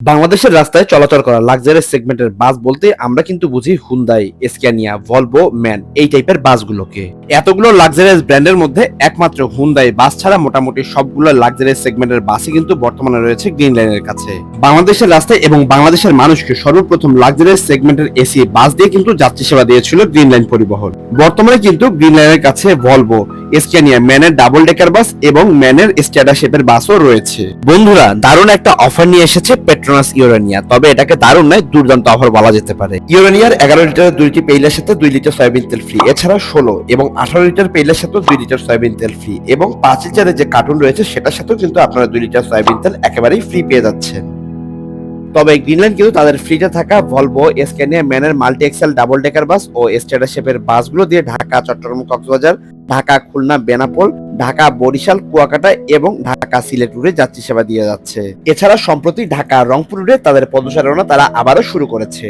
বাংলাদেশের রাস্তায় চলাচল করা লাক্সারি সেগমেন্টের বাস বলতে আমরা কিন্তু বুঝি হুন্দাই এসক্যানিয়া ভলভো ম্যান এই টাইপের বাসগুলোকে এতগুলো লাক্সারিয়াস ব্র্যান্ডের মধ্যে একমাত্র হুন্দাই বাস ছাড়া মোটামুটি সবগুলো লাক্সারি সেগমেন্টের বাসই কিন্তু বর্তমানে রয়েছে গ্রিন লাইনের কাছে। বাংলাদেশের রাস্তায় এবং বাংলাদেশের মানুষকে সর্বপ্রথম লাক্সারিয়াস সেগমেন্টের এসি বাস দিয়ে কিন্তু যাত্রী সেবা দিয়েছিল গ্রিন লাইন পরিবহন। বর্তমানে কিন্তু গ্রিন লাইনের কাছে ভলভো এসক্যানিয়া ম্যানের ডাবল ডেকার বাস এবং ম্যানের স্ট্যাডা শেপের বাসও রয়েছে। বন্ধুরা, দারুণ একটা অফার নিয়ে এসেছে পেট্রোনাস ইউরেনিয়া তবে এটাকে দারুণ নয়, দুর্দান্ত অফার বলা যেতে পারে। ইউরেনিয়ার এগারো লিটার দুইটি পেইলের সাথে দুই লিটার সয়াবিন তেল ফ্রি এছাড়া ষোলো এবং আঠারো লিটার পেইলের সাথে দুই লিটার সয়াবিন তেল ফ্রি এবং পাঁচ লিটারের যে কার্টুন রয়েছে, সেটার সাথেও কিন্তু আপনারা দুই লিটার সয়াবিন তেল একেবারেই ফ্রি পেয়ে যাচ্ছেন। তবে গ্রিনল্যান্ড কিন্তু তাদের ফ্রিতে থাকা ভলভো এসকেনিয়া ম্যানের multi axle double decker bus ও স্টেডা শেপের বাসগুলো দিয়ে ঢাকা, চট্টগ্রাম, কক্সবাজার ঢাকা, খুলনা, বেনাপোল, ঢাকা, বরিশাল, কুয়াকাটা এবং ঢাকা সিলেট রুটে যাত্রী সেবা দিয়ে যাচ্ছে। এছাড়া সম্প্রতি ঢাকা রংপুর রুটে তাদের পদচারণা তারা আবারও শুরু করেছে।